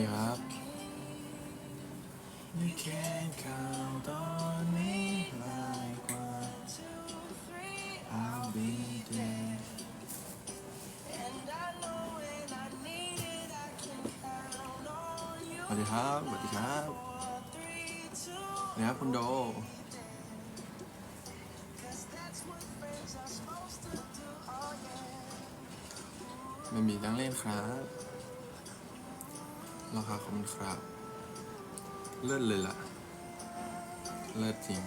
สวัสดีครับไม่แค่ข่าวตอนนี้ลายกว่า I'll be there สวัสดีครับสวัสดีครับสวัสดีครับคุณโดไม่มีตั้งเล่นครับ ราคาขอบคุณครับ เลิศเลยล่ะ เลิศจริง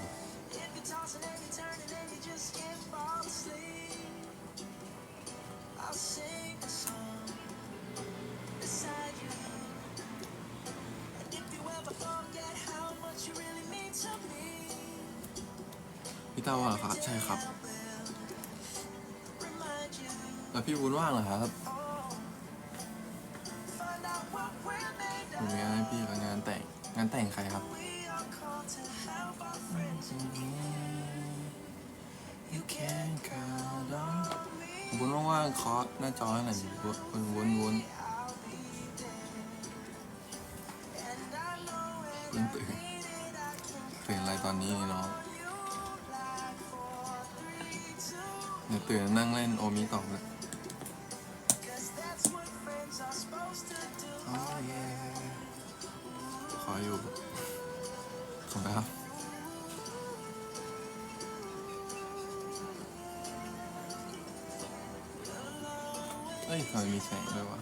พี่เต้าว่างเหรอครับ ใช่ครับ แล้วพี่วุ้นว่างเหรอครับ พี่กับงานแต่งงานแต่งใครครับ วุ้นว่างๆเคาะหน้าจอให้หน่อยดิวุ้นวุ้นวุ้นวุ้นตื่นตื่นอะไรตอนนี้เนาะเดี๋ยวตื่นนั่งเล่นโอมิต่อเลย Oh yeah ขออยู่ขอบคุณครับเอ้ยทำไมมีแสงด้วยวะ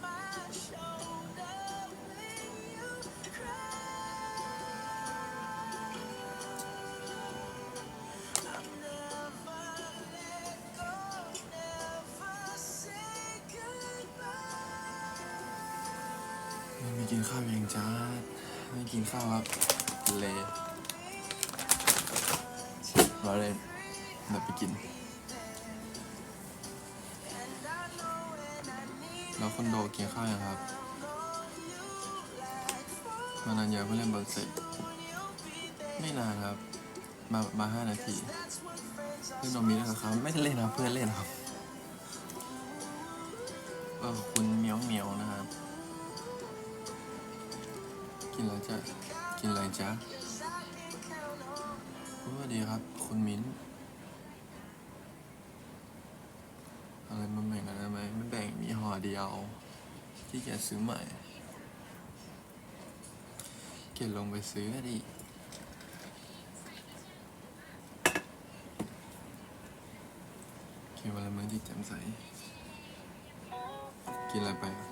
ครับเลเราเลยเดี๋ยวไปกิน แล้วคนโดกินข้าวยังครับ มานานเยอะเพิ่งเล่นบอลเสร็จ ไม่นานครับ มา มาห้านาทีเล่นโนมีด้วครับ ไม่ได้เล่นครับเพื่อนเล่นครับเออคุณเหมียวเหมียวนะครับ กินอะไรจ๊ะ กินอะไรจ๊ะสวัสดีครับ คุณมิ้น อะไรมาแบ่งกันได้ไหมไม่แบ่งมีห่อเดียว ที่จะซื้อใหม่ เก็บลงไปซื้อดิกินวันละมื้อที่แจ่มใส กินอะไรไป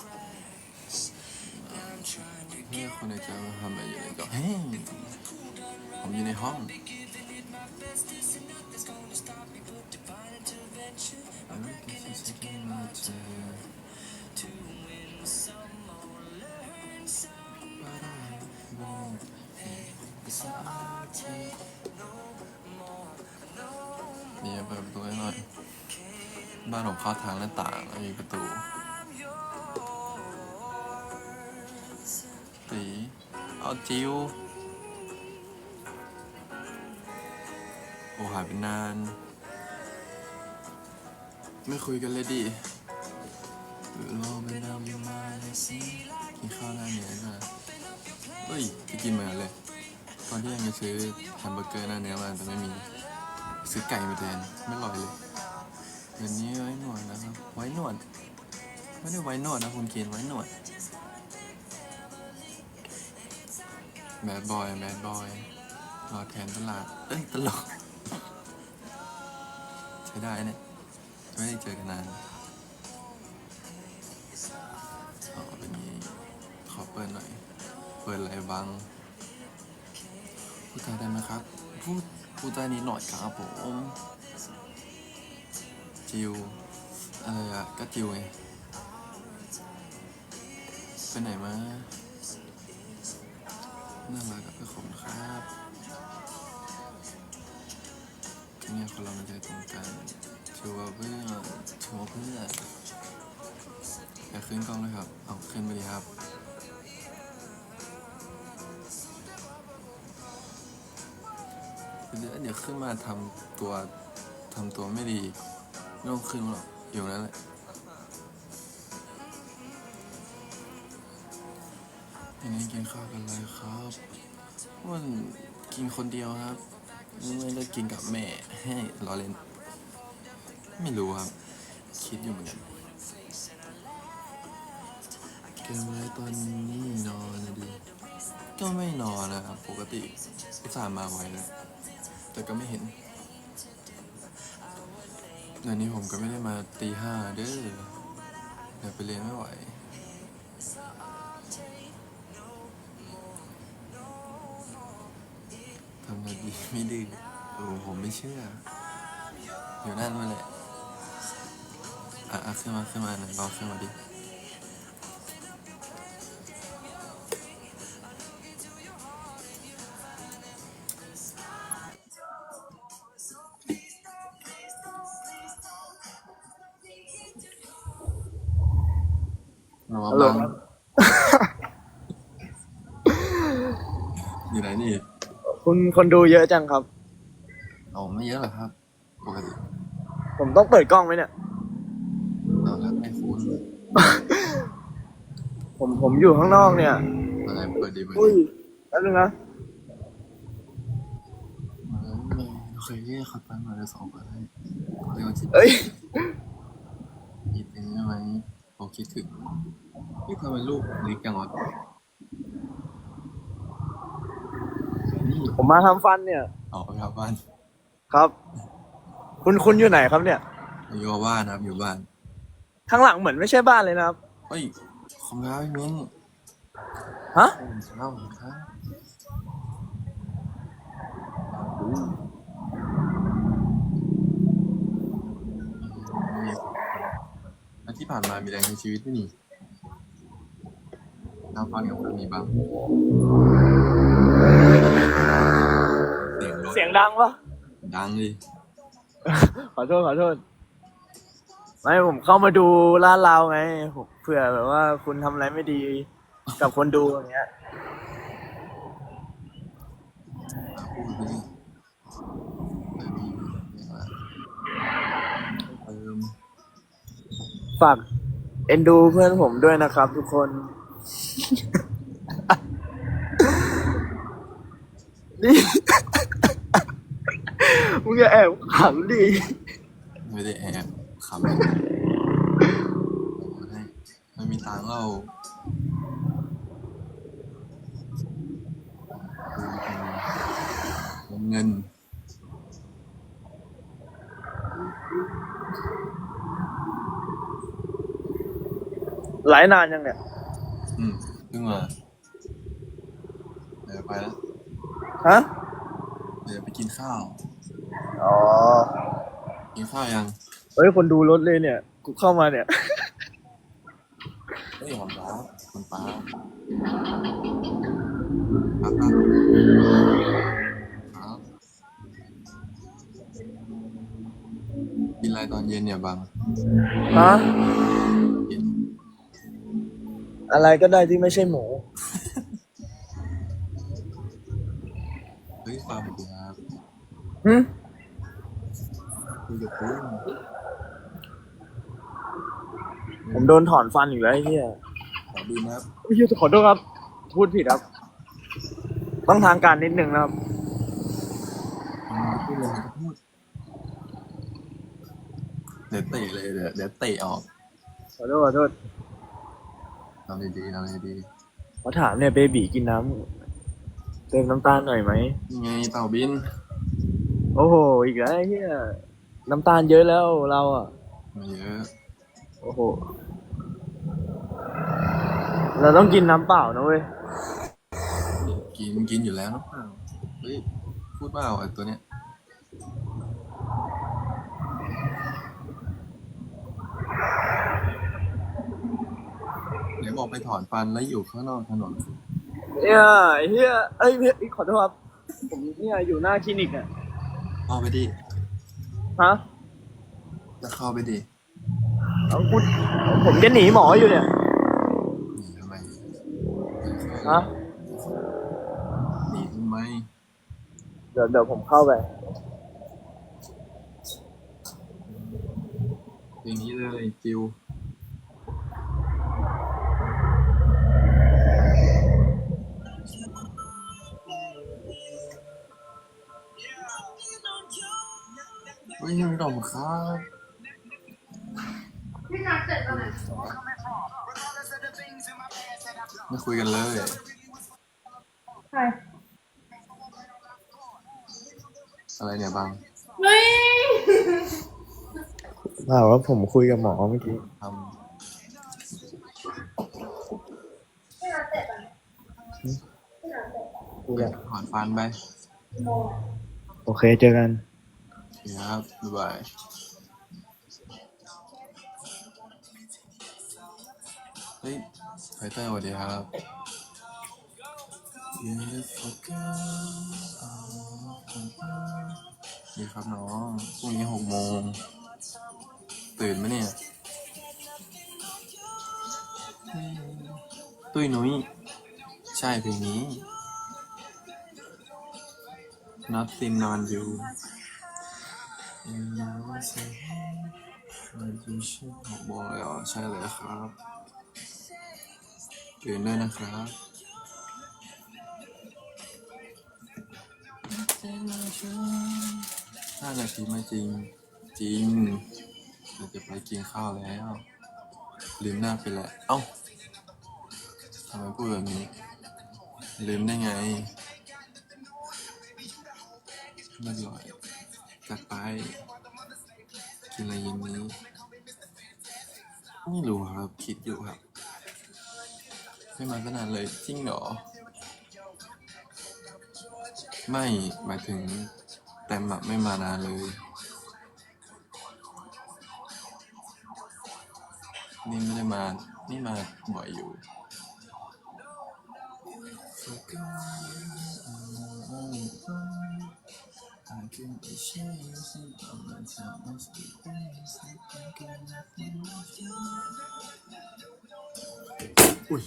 grass. Now I'm trying to เพื่อ get คนในใจมาทำอะไรอยู่ในก็เฮ้ยผมอยู่ในห้อง Hey, it's a hard take, no more, no นี่เปิดประตูให้หน่อย บ้านผมเข้าทางหน้าต่างไม่มีประตู ตี เอาจิวโอ้หายไปนาน ไม่คุยกันเลยดิรอไปนำมาเลยสิกินข้าวหน้าเนื้อนะเฮ้ยจะกินเมือนกันเลย อนที่ยังจะซื้อแฮมเบอร์เกอร์หน้าเนื้อมาแต่ไม่มี ซื้อไก่มาแทนไม่อร่อยเลยเดี๋ยวนี้ไว้หนวดนะครับ ไว้หนวดไม่ได้ไว้หนวดนะคุณเกียนไว้หนวดแบดบอยแบดบอยรอแทนตลาด เอ้ย ตลก ใช้ได้เนี่ย ไม่ได้เจอกันนานอ๋อเป็นนี้ขอเปิดหน่อย เปิดอะไรบ้าง พูดได้ไหมครับ พูดพูดไทยนิดหน่อยครับผมจิวอะไรอะก็จิวไงไปไหนมาน่ารักอะขอบคุณครับเป็นไงไงคนเรามันใจตรงกันชัวเพื่อนชัวเพื่อนอยากขึ้นกล้องเลยครับ เอาขึ้นไปดีครับ เดี๋ยวเดี๋ยวขึ้นมาทำตัวทำตัวไม่ดีไม่ต้องขึ้นหรอกอยู่นั่นแหละทีนี้กินข้าวกันเลยครับมันกินคนเดียวครับไม่ได้กินกับแม่ให้รอเล่น ไม่รู้ครับ คิดอยู่เหมือนกันเกินไว้ตอนนี้นอนนะดิก็ไม่นอนนะครับ ปกติอุตส่าห์มาไว้แล้ว แต่ก็ไม่เห็นเดี๋ยวนี้ผมก็ไม่ได้มาตีห้าเด้อเดี๋ยวไปเรียนไม่ไหว ทำนาดีไม่ดื้อโอ้ผมไม่เชื่อ อยู่นั่นมาแหละ อะอะขึ้นมาขึ้นมาหน่อยลองขึ้นมาดิ หลครับอยู่ไหนนี่คุณคนดูเยอะจังครับเอาไม่เยอะหรอกครับปกติผมต้องเปิดกล้องไหมเนี่ยเอาแล้วไม่คุ้นผมผมอยู่ข้างนอกเนี่ยอะไรเปิดดีเปิดอุ้ยดีแป๊บนึงนะมาแล้วไม่เคยเรียกเขาตั้งมาเลยสองคนให้เรียกว่าจิต เอ้ย คิดถึงใช่ไหมผม คิดถึงนี่ทำไมลูกเล็กจังวะนี่ผมมาทำฟันเนี่ย ออกไปครับบ้านครับ คุณคุณอยู่ไหนครับเนี่ย อยู่กับบ้านนะครับอยู่บ้านข้างหลังเหมือนไม่ใช่บ้านเลยนะครับ เฮ้ยขอบคุณครับพี่มิ้งฮะ ขอบคุณครับแล้ว ที่ผ่านมามีแรงในชีวิตไหมนี่น้ำฟันกับคนมีบ้างเสียงรถเสียงดังปะดังดิขอโทษขอโทษไม่ผมเข้ามาดูร้านเราไงผมเผื่อแบบว่าคุณทำอะไรไม่ดีกับคนดูอย่างเงี้ย พูดไปดิแต่มีเติม ฝากเอ็นดูเพื่อนผมด้วยนะครับ ทุกคน นี่ มึงจะแอบขำดิ ไม่ได้แอบขับเลยไม่มีตังค์เราเงิน หลายนานยังเนี่ย อืมเพิ่งมาเดี๋ยวไปแล้วฮะ เดี๋ยวไปกินข้าว อ๋อ กินข้าวยังเฮ้ย คนดูรถเลยเนี่ย กูเข้ามาเนี่ย เฮ้ยหอมป้าหอมป้าครับครับครับกินอะไรตอนเย็นเนี่ยบังฮะเย็น อะไรก็ได้ที่ไม่ใช่หมู เฮ้ยฟังผมดีครับหึคุยกับคุณผมโดนถอนฟันอยู่แล้วไอ้เหี้ยขอดูนะครับไอ้เหี้ยขอโทษครับ พูดผิดครับ ต้องทางการนิดนึงนะครับอืมพูดเลยครับพูดเดี๋ยวเตะเลยเดี๋ยวเดี๋ยวเตะออก ขอโทษขอโทษ ทำดีๆทำดีขอถามเนี่ยเบบีกินน้ำเติมน้ำตาลหน่อยไหม ๆยังไงเต่าบินโอ้โห อีกแล้วไอ้เหี้ยน้ำตาลเยอะแล้วเราอะ มาเยอะโอ้โห เราต้องกินน้ำเปล่านะเว้ย กินกินอยู่แล้วนะเปล่าเฮ้ยพูดเปล่าไอ้ตัวเนี้ยเดี๋ยว บอกไปถอนฟันแล้วอยู่ข้างนอกถนน เนี่ยไอ้เฮียเอ้ยเฮ้ยขอโทษครับ ผมเนี่ยอยู่หน้าคลินิกอะเอาไปดิฮะจะเข้าไปดิเอาคุณผมจะหนีหมออยู่เนี่ย หนีทำไมฮะ หนีทำไมเดี๋ยวเดี๋ยวผมเข้าไป อย่างนี้เลยจิว ครับพี่นัดเสร็จตอนไหนไม่คุยกันเลยใช่อะไรเนี่ยบังเฮ้ยเปล่าว่าผมคุยกับหมอเมื่อกี้ทพี่นัดเสร็จตอนไหนคุยแล้วำถอนฟันไปโมงโอเคเจอกันโอเคครับบ๊ายบายเฮ้ยไฟเตอร์สวัสดีครับ Beautiful girl ดีครับน้องพรุ่งนี้หกโมง ตื่นไหมเนี่ย ตุ้ยนุ้ย ใช่เพลงนี้ Nothing on you You know I say I do shit หกโมงแล้วใช่เลยครับตื่นได้นะครับห้านาทีไม่จริง จริงเราจะไปกินข้าวแล้วลืมหน้าไปแล้ว เอ้าทำไมพูดแบบนี้ ลืมได้ไงไม่อร่อย จัดไป กินอะไรเย็นนี้ ไม่รู้ครับ คิดอยู่ครับ ไม่มาก็นานเลย จริงเหรอ ไม่หมายถึง แต้มะไม่มานานเลย นี่ไม่ได้มา นี่มาบ่อยอยู่ อุ้ย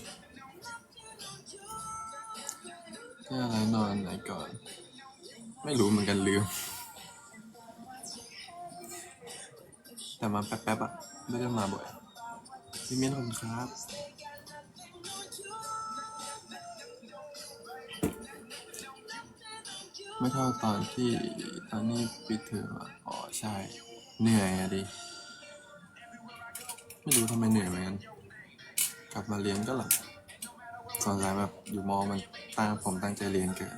แค่อะไรนอนไหนก่อน ไม่รู้เหมือนกันลืม แต่มาแป๊บๆอะไม่ได้มาบ่อยพี่เมียนขอบคุณครับ ไม่เท่าตอนที่ตอนนี้ปิดเทอมอะอ๋อใช่ เหนื่อยอะดิ ไม่รู้ทำไมเหนื่อยเหมือนกันกลับมาเรียนก็หลับสงสัยแบบอยู่มอมันตั้งผมตั้งใจเรียนเกิน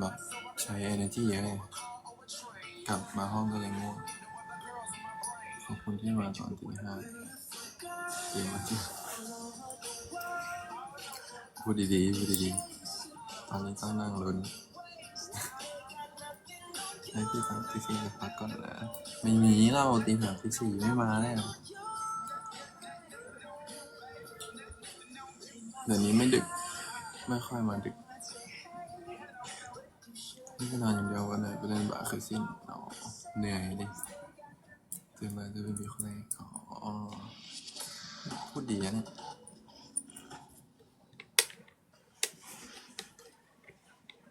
แบบใช้ energy เยอะเลยกลับมาห้องก็เลยง่วงขอบคุณที่มาตอนตีห้าเก่งมากพูดดีๆพูดดีๆตอนนี้ต้องนั่งลุ้น ให้พี่สามตีสี่ไปพักก่อนนะไม่มีเราตีสามตีสี่ไม่มาแล้วเดี๋ยวนี้ไม่ดึก ไม่ค่อยมาดึกนี่ก็นอนอย่างเดียววันไหนไปเล่นบาร์เคยสิ้นอ๋อเหนื่อยดิตื่นมาจะเป็นมีคนแรกอ๋อพูดดีนะเนี่ย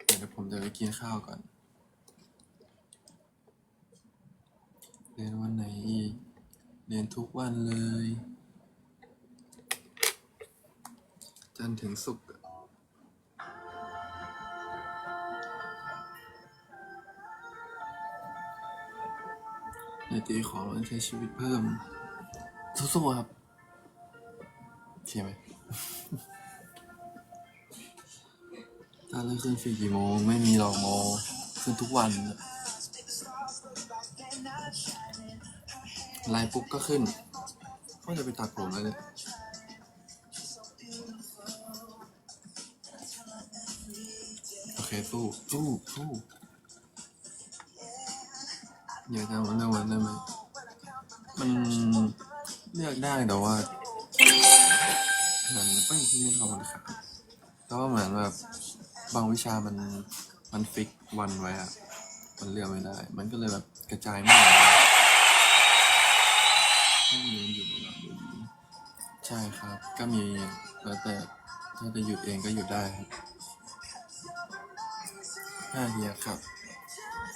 เดี๋ยวผมจะไปกินข้าวก่อน เรียนวันไหนอีก เรียนทุกวันเลย จันถึงศุกร์ในตีของเราใช้ชีวิตเพิ่ม สู้ๆครับโอเคไหมถ้าเลิกขึ้นสี่กี่โมง ไม่มีหรอกโมขึ้นทุกวัน ไลน์ปุ๊บก็ขึ้นก็จะไปตัดผมแล้วเนี่ยโอเคสู้สู้สู้อยากจะวันเรื่องวันได้ไหมมันเลือกได้แต่ว่าเหมือนเอ้ยที่ไม่ขอบคุณครับแต่ว่าเหมือนแบบบางวิชามันมันฟิกวันไว้อะมันเลือกไม่ได้ มันก็เลยแบบกระจายไม่หม ดให้มีมันอยู่ในหลังดูดีใช่ครับ ก็มีแล้วแต่ถ้าจะหยุดเองก็หยุดได้ครับห้านาทีแล้วครับ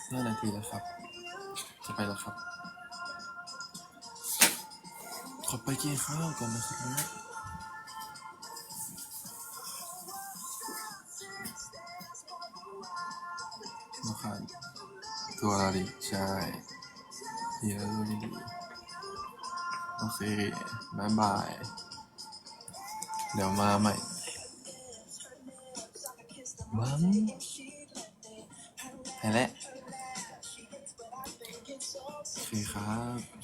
ห้านาทีแล้วครับ จะไปแล้วครับ ขอไปกินข้าวก่อนนะครับ นะครับตัวอะไรใช่เดี๋ยวดูดีๆ โอเคบายบาย เดี๋ยวมาใหม่บังไปแล้วโอเคครับ